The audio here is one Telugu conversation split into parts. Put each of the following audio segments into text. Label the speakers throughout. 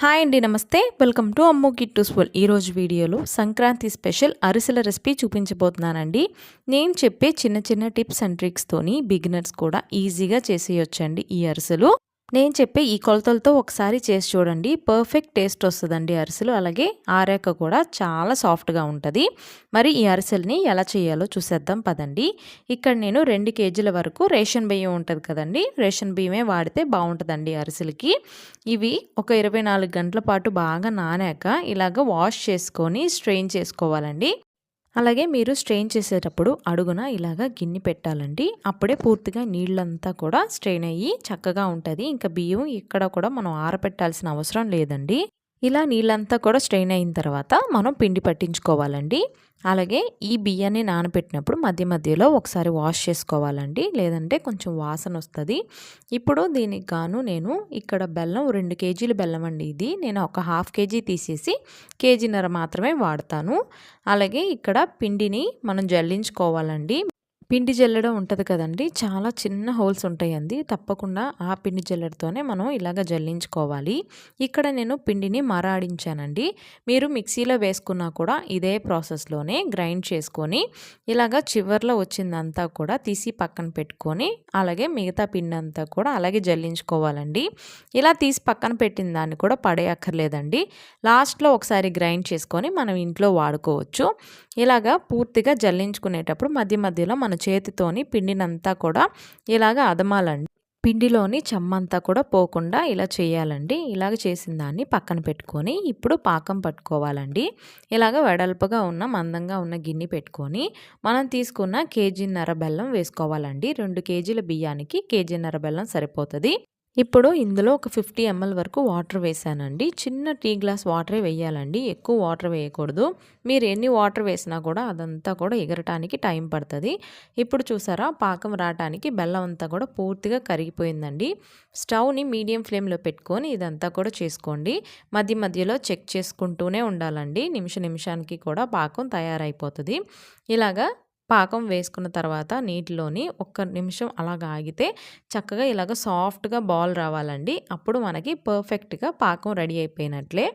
Speaker 1: హాయ్ అండి నమస్తే. వెల్కమ్ టు అమ్ము కిట్టు స్వల్ ఈరోజు వీడియోలో సంక్రాంతి స్పెషల్ అరిసెల రెసిపీ చూపించబోతున్నానండి. నేను చెప్పే చిన్న చిన్న టిప్స్ అండ్ ట్రిక్స్తోని బిగినర్స్ కూడా ఈజీగా చేసేయొచ్చండి ఈ అరిసెలు. నేను చెప్పే ఈ కొలతలతో ఒకసారి చేసి చూడండి. పర్ఫెక్ట్ టేస్ట్ వస్తుందండి అరిసెలు. అలాగే ఆరాక కూడా చాలా సాఫ్ట్గా ఉంటుంది. మరి ఈ అరిసెల్ని ఎలా చేయాలో చూసేద్దాం పదండి. ఇక్కడ నేను రెండు కేజీల వరకు రేషన్ బియ్యం ఉంటుంది కదండి. రేషన్ బియ్యమే వాడితే బాగుంటుందండి అరిసెలకి. ఇవి ఒక ఇరవై నాలుగు గంటల పాటు బాగా నానాక ఇలాగ వాష్ చేసుకొని స్ట్రెయిన్ చేసుకోవాలండి. అలాగే మీరు స్ట్రెయిన్ చేసేటప్పుడు అడుగున ఇలాగా గిన్నె పెట్టాలండి. అప్పుడే పూర్తిగా నీళ్ళంతా కూడా స్ట్రెయిన్ అయ్యి చక్కగా ఉంటుంది. ఇంకా బియ్యం ఇక్కడ కూడా మనం ఆరపెట్టాల్సిన అవసరం లేదండి. ఇలా నీళ్ళంతా కూడా స్ట్రెయిన్ అయిన తర్వాత మనం పిండి పట్టించుకోవాలండి. అలాగే ఈ బియ్యాన్ని నానబెట్టినప్పుడు మధ్య మధ్యలో ఒకసారి వాష్ చేసుకోవాలండి. లేదంటే కొంచెం వాసన వస్తుంది. ఇప్పుడు దీనికి గాను నేను ఇక్కడ బెల్లం రెండు కేజీలు బెల్లం అండి ఇది. నేను ఒక హాఫ్ కేజీ తీసేసి కేజీన్నర మాత్రమే వాడతాను. అలాగే ఇక్కడ పిండిని మనం జల్లించుకోవాలండి. పిండి జల్లెడ ఉంటుంది కదండి. చాలా చిన్న హోల్స్ ఉంటాయండి. తప్పకుండా ఆ పిండి జల్లెడతోనే మనం ఇలాగ జల్లించుకోవాలి. ఇక్కడ నేను పిండిని మరాడించానండి. మీరు మిక్సీలో వేసుకున్నా కూడా ఇదే ప్రాసెస్లోనే గ్రైండ్ చేసుకొని ఇలాగ చివర్లో వచ్చిందంతా కూడా తీసి పక్కన పెట్టుకొని అలాగే మిగతా పిండి అంతా కూడా అలాగే జల్లించుకోవాలండి. ఇలా తీసి పక్కన పెట్టిన దాన్ని కూడా పడేయక్కర్లేదండి. లాస్ట్లో ఒకసారి గ్రైండ్ చేసుకొని మనం ఇంట్లో వాడుకోవచ్చు. ఇలాగా పూర్తిగా జల్లించుకునేటప్పుడు మధ్య మధ్యలో మన చేతితోని పిండినంతా కూడా ఇలాగ అదమాలండి. పిండిలోని చెమ్మంతా కూడా పోకుండా ఇలా చేయాలండి. ఇలాగ చేసిన దాన్ని పక్కన పెట్టుకొని ఇప్పుడు పాకం పట్టుకోవాలండి. ఇలాగ వెడల్పుగా ఉన్న మందంగా ఉన్న గిన్నె పెట్టుకొని మనం తీసుకున్న కేజీన్నర బెల్లం వేసుకోవాలండి. రెండు కేజీల బియ్యానికి కేజీన్నర బెల్లం సరిపోతుంది. ఇప్పుడు ఇందులో ఒక ఫిఫ్టీ ఎంఎల్ వరకు వాటర్ వేసానండి చిన్న టీ గ్లాస్ వాటరే వేయాలండి. ఎక్కువ వాటర్ వేయకూడదు. మీరు ఎన్ని వాటర్ వేసినా కూడా అదంతా కూడా ఎగరటానికి టైం పడుతుంది. ఇప్పుడు చూసారా పాకం రావటానికి బెల్లం అంతా కూడా పూర్తిగా కరిగిపోయిందండి. స్టవ్ని మీడియం ఫ్లేమ్లో పెట్టుకొని ఇదంతా కూడా చేసుకోండి. మధ్య మధ్యలో చెక్ చేసుకుంటూనే ఉండాలండి. నిమిష నిమిషానికి కూడా పాకం తయారైపోతుంది. ఇలాగా పాకం వేసుకున్న తర్వాత నీటిలోని ఒక్క నిమిషం అలాగ ఆగితే చక్కగా ఇలాగ సాఫ్ట్గా బాల్ రావాలండి. అప్పుడు మనకి పర్ఫెక్ట్గా పాకం రెడీ అయిపోయినట్లే.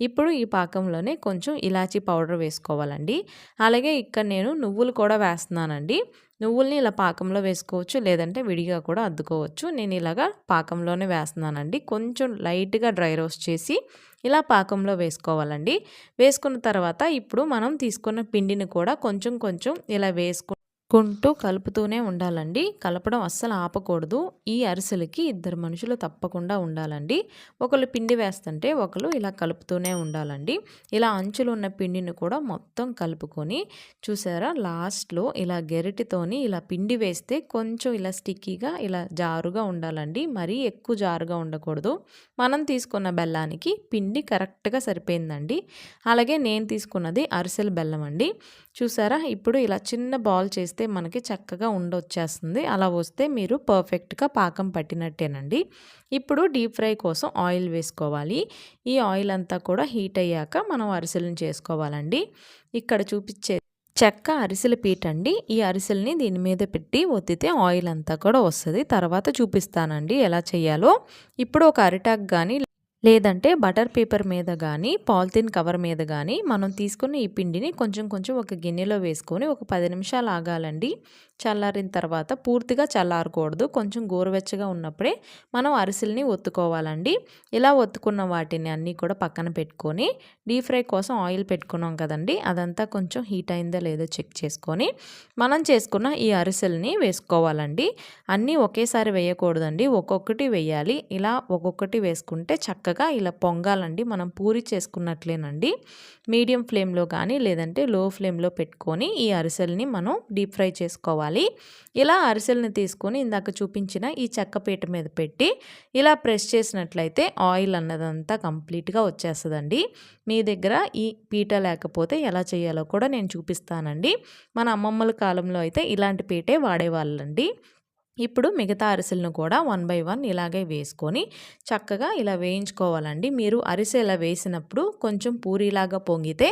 Speaker 1: ఇప్పుడు ఈ పాకంలోనే కొంచెం ఇలాచీ పౌడర్ వేసుకోవాలండి. అలాగే ఇక్కడ నేను నువ్వులు కూడా వేస్తున్నానండి. నువ్వుల్ని ఇలా పాకంలో వేసుకోవచ్చు లేదంటే విడిగా కూడా అద్దుకోవచ్చు. నేను ఇలాగా పాకంలోనే వేస్తున్నానండి. కొంచెం లైట్గా డ్రై రోస్ట్ చేసి ఇలా పాకంలో వేసుకోవాలండి. వేసుకున్న తర్వాత ఇప్పుడు మనం తీసుకున్న పిండిని కూడా కొంచెం కొంచెం ఇలా వేసుకు కుంటూ కలుపుతూనే ఉండాలండి. కలపడం అస్సలు ఆపకూడదు. ఈ అరిసెలకి ఇద్దరు మనుషులు తప్పకుండా ఉండాలండి. ఒకళ్ళు పిండి వేస్తుంటే ఒకళ్ళు ఇలా కలుపుతూనే ఉండాలండి. ఇలా అంచులు ఉన్న పిండిని కూడా మొత్తం కలుపుకొని చూసారా? లాస్ట్లో ఇలా గెరిటితోని ఇలా పిండి వేస్తే కొంచెం ఇలా స్టిక్కీగా ఇలా జారుగా ఉండాలండి. మరీ ఎక్కువ జారుగా ఉండకూడదు. మనం తీసుకున్న బెల్లానికి పిండి కరెక్ట్గా సరిపోయిందండి. అలాగే నేను తీసుకున్నది అరిసెల బెల్లం అండి. చూసారా? ఇప్పుడు ఇలా చిన్న బాల్ చేస్తే మనకి చక్కగా ఉండొచ్చేస్తుంది. అలా వస్తే మీరు పర్ఫెక్ట్గా పాకం పట్టినట్టేనండి. ఇప్పుడు డీప్ ఫ్రై కోసం ఆయిల్ వేసుకోవాలి. ఈ ఆయిల్ అంతా కూడా హీట్ అయ్యాక మనం అరిసెలను చేసుకోవాలండి. ఇక్కడ చూపించే చెక్క అరిసెల పీట అండి. ఈ అరిసెల్ని దీని మీద పెట్టి ఒత్తితే ఆయిల్ అంతా కూడా వస్తుంది. తర్వాత చూపిస్తానండి ఎలా చేయాలో. ఇప్పుడు ఒక అరిటాక్ కానీ లేదంటే బటర్ పేపర్ మీద కానీ పాలిథిన్ కవర్ మీద కానీ మనం తీసుకున్న ఈ పిండిని కొంచెం కొంచెం ఒక గిన్నెలో వేసుకొని ఒక పది నిమిషాలు ఆగాలండి. చల్లారిన తర్వాత పూర్తిగా చల్లారకూడదు. కొంచెం గోరువెచ్చగా ఉన్నప్పుడే మనం అరిసెల్ని ఒత్తుకోవాలండి. ఇలా ఒత్తుకున్న వాటిని అన్నీ కూడా పక్కన పెట్టుకొని డీప్ ఫ్రై కోసం ఆయిల్ పెట్టుకున్నాం కదండి. అదంతా కొంచెం హీట్ అయిందో లేదో చెక్ చేసుకొని మనం చేసుకున్న ఈ అరిసెల్ని వేసుకోవాలండి. అన్నీ ఒకేసారి వేయకూడదండి. ఒక్కొక్కటి వేయాలి. ఇలా ఒక్కొక్కటి వేసుకుంటే చక్కగా ఇలా పొంగాలండి. మనం పూరి చేసుకున్నట్లేనండి. మీడియం ఫ్లేమ్లో కానీ లేదంటే లో ఫ్లేమ్లో పెట్టుకొని ఈ అరిసెల్ని మనం డీప్ ఫ్రై చేసుకోవాలి. ఇలా అరిసెల్ని తీసుకొని ఇందాక చూపించిన ఈ చెక్కపీట మీద పెట్టి ఇలా ప్రెస్ చేసినట్లయితే ఆయిల్ అన్నదంతా కంప్లీట్గా వచ్చేస్తుందండి. మీ దగ్గర ఈ పీట లేకపోతే ఎలా చేయాలో కూడా నేను చూపిస్తానండి. మన అమ్మమ్మల కాలంలో అయితే ఇలాంటి పీటే వాడేవాళ్ళండి. ఇప్పుడు మిగతా అరిసెలను కూడా వన్ బై వన్ ఇలాగే వేసుకొని చక్కగా ఇలా వేయించుకోవాలండి. మీరు అరిసె ఇలా వేసినప్పుడు కొంచెం పూరిలాగా పొంగితే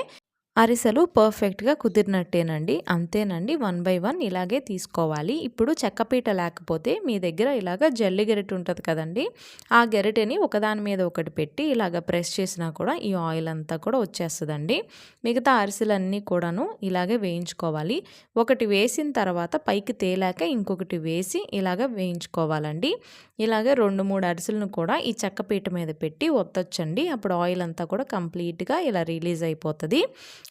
Speaker 1: అరిసెలు పర్ఫెక్ట్‌గా కుదిరినట్టేనండి. అంతేనండి. వన్ బై వన్ ఇలాగే తీసుకోవాలి. ఇప్పుడు చెక్కపీట లేకపోతే మీ దగ్గర ఇలాగ జల్లి గెరిటె ఉంటుంది కదండి ఆ గెరిటెని ఒకదాని మీద ఒకటి పెట్టి ఇలాగ ప్రెస్ చేసినా కూడా ఈ ఆయిల్ అంతా కూడా వచ్చేస్తుందండి మిగతా అరిసెలన్నీ కూడాను ఇలాగే వేయించుకోవాలి. ఒకటి వేసిన తర్వాత పైకి తేలాక ఇంకొకటి వేసి ఇలాగ వేయించుకోవాలండి. ఇలాగే 2, 3 అరిసెలను కూడా ఈ చెక్కపీట మీద పెట్టి ఒత్తొచ్చండి. అప్పుడు ఆయిల్ అంతా కూడా కంప్లీట్‌గా ఇలా రిలీజ్ అయిపోతుంది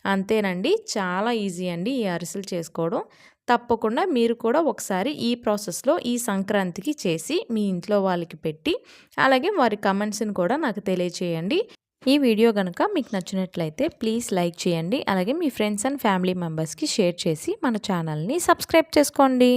Speaker 1: అంతేనండి. చాలా ఈజీ అండి ఈ అరిసెలు చేసుకోవడం. తప్పకుండా మీరు కూడా ఒకసారి ఈ ప్రాసెస్‌లో ఈ సంక్రాంతికి చేసి మీ ఇంట్లో వాళ్ళకి పెట్టి అలాగే వారి కమెంట్స్‌ని కూడా నాకు తెలియచేయండి. ఈ వీడియో కనుక మీకు నచ్చినట్లయితే ప్లీజ్ లైక్ చేయండి. అలాగే మీ ఫ్రెండ్స్ అండ్ ఫ్యామిలీ మెంబర్స్‌కి షేర్ చేసి మన ఛానల్‌ని సబ్స్క్రైబ్ చేసుకోండి.